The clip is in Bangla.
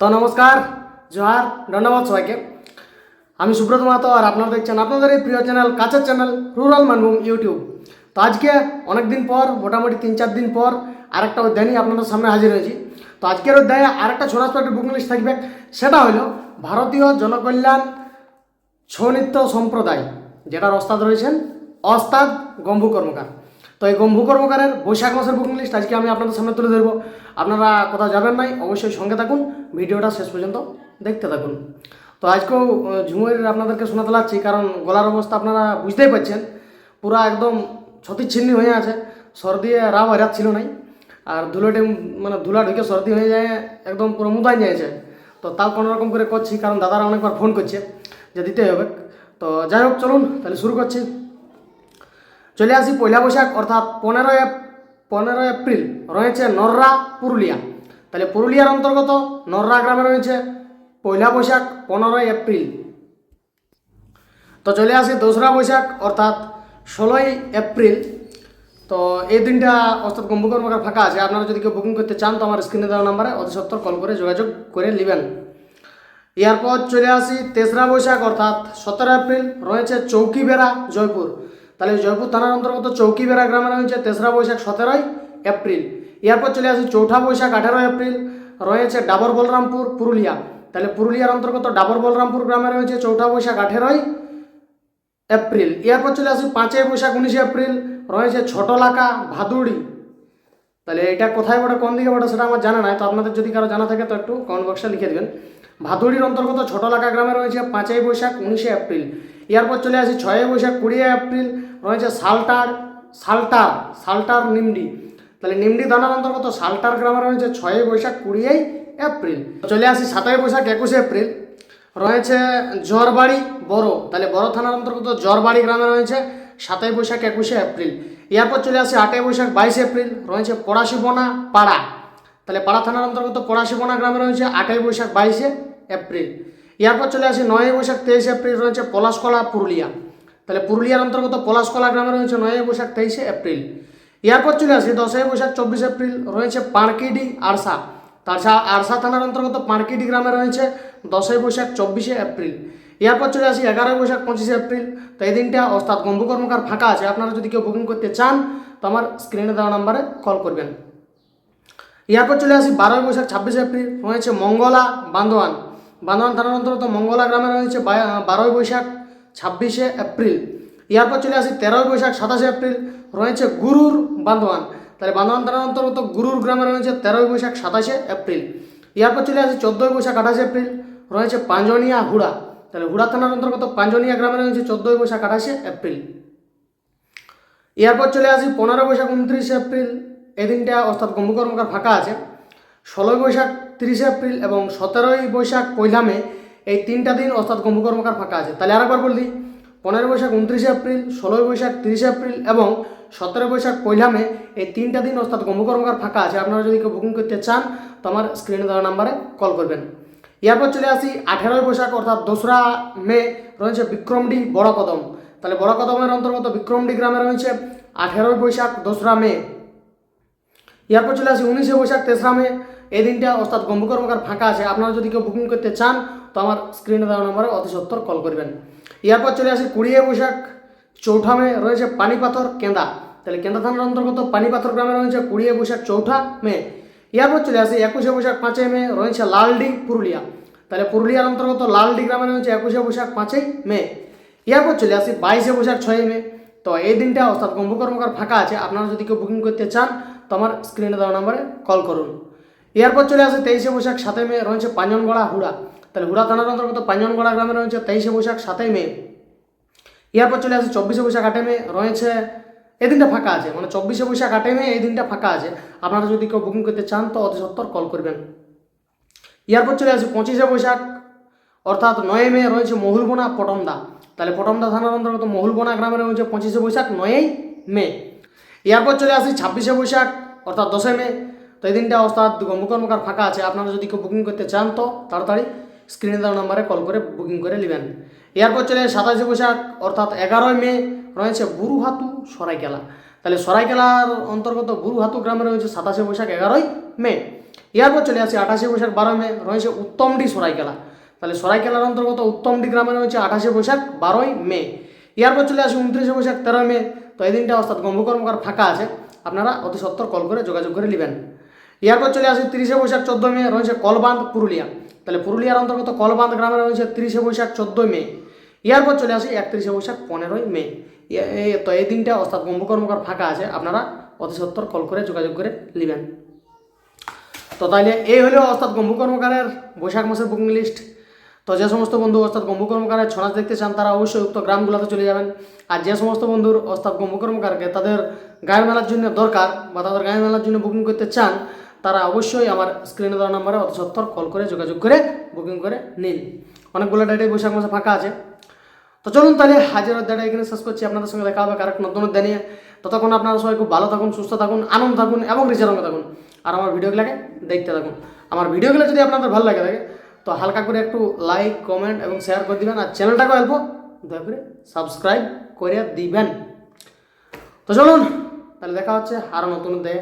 তো নমস্কার, জোহার, ধন্যবাদ সবাইকে। আমি সুব্রত মাহাতো আর আপনারা দেখছেন আপনাদের এই প্রিয় চ্যানেল কাছের চ্যানেল রুরাল মানভূম ইউটিউব তো আজকে অনেক দিন পর, মোটামুটি তিন চার দিন পর, আরেকটা অধ্যায় নিয়ে আপনাদের সামনে হাজির হয়েছি। তো আজকের অধ্যায়ে আর আরেকটা ছোট একটা বুক লিস্ট থাকবে, সেটা হলো ভারতীয় জনকল্যাণ ছৌ নৃত্য সম্প্রদায়, যেটার ওস্তাদ রয়েছেন অস্তাদ গম্ভু কর্মকার। তো এই গম্ভু কর্মকারের বৈশাখ মাসের বুকিং লিস্ট আজকে আমি আপনাদের সামনে তুলে ধরবো। আপনারা কোথাও যাবেন নাই অবশ্যই সঙ্গে থাকুন। ভিডিওটা শেষ পর্যন্ত দেখতে থাকুন। তো আজকেও আহ, ঝুমুরের আপনাদেরকে শোনাতে লাগছি কারণ গলার অবস্থা আপনারা বুঝতেই পারছেন। পুরো একদম ছতিচ্ছিন্নি হয়ে আছে সর্দি রাও হরাত ছিল নাই। আর ধুলোটে মানে ধুলা ঢুকে সর্দি হয়ে যায় একদম পুরো মুদাই যাচ্ছে তো তাও কোনো রকম করে করছি কারণ দাদারা অনেকবার ফোন করছে যে দিতে হবে। তো যাই হোক চলুন তাহলে শুরু করছি। চলে আসি পয়লা বৈশাখ অর্থাৎ পনেরোই পনেরোই এপ্রিল রয়েছে নররা পুরুলিয়া। তাহলে পুরুলিয়ার অন্তর্গত নররা গ্রামে রয়েছে পয়লা বৈশাখ পনেরোই এপ্রিল। তো চলে আসি দোসরা বৈশাখ, অর্থাৎ ষোলোই এপ্রিল। তো এই দিনটা অর্থাৎ কুম্ভকর্মকার ফাঁকা আছে। আপনারা যদি কেউ বুকিং করতে চান, তো আমার স্ক্রিনে দেওয়া নাম্বারে অতি সত্তর কল করে যোগাযোগ করে নেবেন। এরপর চলে আসি তেসরা বৈশাখ, অর্থাৎ সতেরো এপ্রিল, রয়েছে চৌকি বেড়া জয়পুর। তাহলে জয়পুর থানার অন্তর্গত চৌকিবেড়া গ্রামে রয়েছে তেসরা বৈশাখ সতেরোই এপ্রিল। এরপর চলে আসি চৌঠা বৈশাখ আঠেরোই এপ্রিল, রয়েছে ডাবর বলরামপুর, পুরুলিয়া। তাহলে পুরুলিয়ার অন্তর্গত ডাবর বলরামপুর গ্রামে রয়েছে চৌঠা বৈশাখ আঠেরোই এপ্রিল। এরপর চলে আসি পাঁচই বৈশাখ উনিশে এপ্রিল, রয়েছে ছোটলাকা ভাদুড়ি। তাহলে এটা কোথায় বটে, কোন দিকে বটে সেটা আমার জানা নাই, তো আপনাদের যদি কারও জানা থাকে তো একটু কমেন্ট বক্সে লিখে দেবেন। ভাদুড়ির অন্তর্গত ছোটলাকা গ্রামে রয়েছে পাঁচই বৈশাখ উনিশে এপ্রিল। এরপর চলে আসি ছয়ই বৈশাখ কুড়ি এপ্রিল রয়েছে সালটার সালটার সালটার নিমডি। তাহলে নিমডি থানার অন্তর্গত সালটার গ্রামে রয়েছে ছয়ই বৈশাখ কুড়ি এপ্রিল। চলে আসি সাতই বৈশাখ, একুশে এপ্রিল। রয়েছে জরবাড়ি, বড়। তাহলে বড় থানার অন্তর্গত জরবাড়ি গ্রামে রয়েছে সাতই বৈশাখ, একুশে এপ্রিল। এরপর চলে আসি আটই বৈশাখ, বাইশে এপ্রিল। রয়েছে পড়াশিবনা পাড়া। তাহলে পাড়া থানার অন্তর্গত পড়াশিবনা গ্রামে রয়েছে আটই বৈশাখ, বাইশে এপ্রিল। এরপর চলে আসি নয়ই বৈশাখ, তেইশে এপ্রিল। রয়েছে পলাশকলা, পুরুলিয়া। তাহলে পুরুলিয়ার অন্তর্গত পলাশকলা গ্রামে রয়েছে নয়ই বৈশাখ, তেইশে এপ্রিল। এরপর চলে আসি দশই বৈশাখ, চব্বিশে এপ্রিল। রয়েছে পাঁড়কিডি আরসা। তাছাড়া আরসা থানার অন্তর্গত পাঁড়কিডি গ্রামে রয়েছে দশই বৈশাখ, চব্বিশে এপ্রিল। এরপর চলে আসি এগারোই বৈশাখ, পঁচিশে এপ্রিল। তো এই দিনটা অর্থাৎ গম্ভু কর্মকার ফাঁকা আছে। আপনারা যদি কেউ বুকিং করতে চান, তো আমার স্ক্রিনে দেওয়া নাম্বারে কল করবেন। এরপর চলে আসি বারোই বৈশাখ, ছাব্বিশে এপ্রিল। রয়েছে মঙ্গলা বান্দোয়ান। বান্দোয়ান থানার অন্তর্গত মঙ্গলা গ্রামে রয়েছে বারোই বৈশাখ ছাব্বিশে এপ্রিল। এরপর চলে আসি, তেরোই বৈশাখ, সাতাশে এপ্রিল, রয়েছে গুরুর বান্দোয়ান। তাহলে বান্দোয়ান থানার অন্তর্গত গুরুর গ্রামে রয়েছে তেরোই বৈশাখ, সাতাশে এপ্রিল। এরপর চলে আসি, চোদ্দোই বৈশাখ, আঠাশে এপ্রিল, রয়েছে পাঞ্জনিয়া হুড়া। তাহলে হুড়া থানার অন্তর্গত পাঁজনিয়া গ্রামে রয়েছে চোদ্দোই বৈশাখ, আঠাশে এপ্রিল। এরপর চলে আসি, পনেরো বৈশাখ, উনত্রিশে এপ্রিল, এই দিনটা অর্থাৎ গম্ভকর্মকার ফাঁকা আছে। ষোলোই বৈশাখ, তিরিশে এপ্রিল এবং সতেরোই বৈশাখ, পয়লা মে এই তিনটা দিন অর্থাৎ গম্ভকর্মকার ফাঁকা আছে। তাহলে আরেকবার বলি পনেরো বৈশাখ উনত্রিশে এপ্রিল, ষোলোই বৈশাখ তিরিশে এপ্রিল এবং সতেরো বৈশাখ পয়লা মে এই তিনটা দিন অর্থাৎ গম্ভকর্মকার ফাঁকা আছে। আপনারা যদি কেউ বুকিং করতে চান, তো আমার স্ক্রিনে দেওয়া নাম্বারে কল করবেন। এরপর চলে আসি, আঠেরোই বৈশাখ অর্থাৎ দোসরা মে রয়েছে বিক্রমডি বড় কদম। তাহলে বড় কদমের অন্তর্গত বিক্রমডি গ্রামে রয়েছে আঠেরোই বৈশাখ দোসরা মে। এরপর চলে আসি, উনিশে বৈশাখ তেসরা মে। এই দিনটা অর্থাৎ গম্ভকর্মকার ফাঁকা আছে। আপনারা যদি কেউ বুকিং করতে চান তো আমার স্ক্রিনে দেওয়া নম্বরে অতি সত্তর কল করবেন। এরপর চলে আসি কুড়িয়ে বৈশাখ, চৌঠা মে রয়েছে পানিপাথর কেন্দা। তাহলে কেন্দা থানার অন্তর্গত পানিপাথর গ্রামে রয়েছে কুড়িয়ে বৈশাখ, চৌঠা মে। এরপর চলে আসি একুশে বৈশাখ, পাঁচই মে রয়েছে লালডি, পুরুলিয়া। তাহলে পুরুলিয়ার অন্তর্গত লালডি গ্রামে রয়েছে একুশে বৈশাখ, পাঁচই মে। এরপর চলে আসি বাইশে বৈশাখ, ছয়ই মে। তো এই দিনটা অর্থাৎ গম্ভকর্মকার ফাঁকা আছে, আপনারা যদি কেউ বুকিং করতে চান, তো আমার স্ক্রিনে দেওয়া নাম্বারে কল করুন। এরপর চলে আসে তেইশে বৈশাখ, সাতই মে রয়েছে পাঁজনগড়া হুড়া। তাহলে হুড়া থানার অন্তর্গত পাঁজনগড়া গ্রামে রয়েছে তেইশে বৈশাখ, সাতই মে। এরপর চলে আসে চব্বিশে বৈশাখ, আটই মে, রয়েছে এই দিনটা ফাঁকা আছে মানে চব্বিশে বৈশাখ, আটই মে, এই দিনটা ফাঁকা আছে। আপনারা যদি কেউ বুকিং করতে চান, তো অতি সত্তর কল করবেন। এরপর চলে আসে পঁচিশে বৈশাখ, অর্থাৎ নয় মে, রয়েছে মহুলবোনা, পটমদা। তাহলে পটমদা থানার অন্তর্গত মহুলবোনা গ্রামে রয়েছে পঁচিশে বৈশাখ, নয়ই মে। এরপর চলে আসি ছাব্বিশে বৈশাখ, অর্থাৎ দশই মে। তো এই দিনটা অর্থাৎ গম্ভকর্মকার ফাঁকা আছে। আপনারা যদি কেউ বুকিং করতে চান, তো তাড়াতাড়ি স্ক্রিনে দেওয়া নাম্বারে কল করে বুকিং করে নেবেন। এরপর চলে সাতাশে বৈশাখ, অর্থাৎ এগারোই মে, রয়েছে বুরুহাতু সরাইকেলা। তাহলে সরাইকেলার অন্তর্গত বুরুহাতু গ্রামে রয়েছে সাতাশে বৈশাখ, এগারোই মে। এরপর চলে আসি আঠাশে বৈশাখ বারো মে, রয়েছে উত্তমডি সরাইকেলা। তাহলে সরাইকেলার অন্তর্গত উত্তমডি গ্রামে রয়েছে আঠাশে বৈশাখ, বারোই মে। এরপর চলে আসি উনত্রিশে বৈশাখ, তেরোই মে। তো এই দিনটা অর্থাৎ গম্ভ কর্মকার ফাঁকা আছে। আপনারা অতি সত্তর কল করে যোগাযোগ করে নেবেন। এরপর চলে আসি তিরিশে বৈশাখ চোদ্দ মে, রয়েছে কলবান্ধ পুরুলিয়া। তাহলে পুরুলিয়ার অন্তর্গত কলবাঁধ গ্রামে রয়েছে তিরিশে বৈশাখ চোদ্দোই মে। এরপর চলে আসি একত্রিশে বৈশাখ পনেরোই মে। তো এই দিনটা অর্থাৎ গম্ভ কর্মকার ফাঁকা আছে, আপনারা অতি সত্তর কল করে যোগাযোগ করে নেবেন। তো তাইলে এই হলো অর্থাৎ গম্ভু কর্মকারের বৈশাখ মাসের বুকিং লিস্ট তো যে সমস্ত বন্ধু অর্থাৎ গম্ভু কর্মকারের ছনাচ দেখতে চান, তারা অবশ্যই উক্ত গ্রামগুলোতে চলে যাবেন। আর যে সমস্ত বন্ধুর অর্থাৎ গম্ভু কর্মকারকে তাদের গায়ের মেলার জন্য দরকার বা তাদের গায়ের মেলার জন্য বুকিং করতে চান তারা অবশ্যই আমার স্ক্রিনে দেওয়া নাম্বারে অত সত্তর কল করে, যোগাযোগ করে বুকিং করে নিন। অনেকগুলো ডেটে বৈশাখ মাসে ফাঁকা আছে। তো চলুন তাহলে হাজির অধ্যায়টা এখানে শেষ করছি। আপনাদের সঙ্গে দেখা হবে কারেক্ট নতুন অধ্যায় নিয়ে। ততক্ষণ আপনারা সবাই খুব ভালো থাকুন, সুস্থ থাকুন, আনন্দ থাকুন এবং রিচের রঙে থাকুন। আর আমার ভিডিওগুলোকে দেখতে থাকুন। আমার ভিডিওগুলো যদি আপনাদের ভালো লাগে থাকে তো হালকা করে একটু লাইক কমেন্ট এবং শেয়ার করে দিবেন। আর চ্যানেলটাকে অল্প দয়া করে সাবস্ক্রাইব করে দিবেন। তো চলুন, তাহলে দেখা হচ্ছে আরও নতুন অধ্যায়ে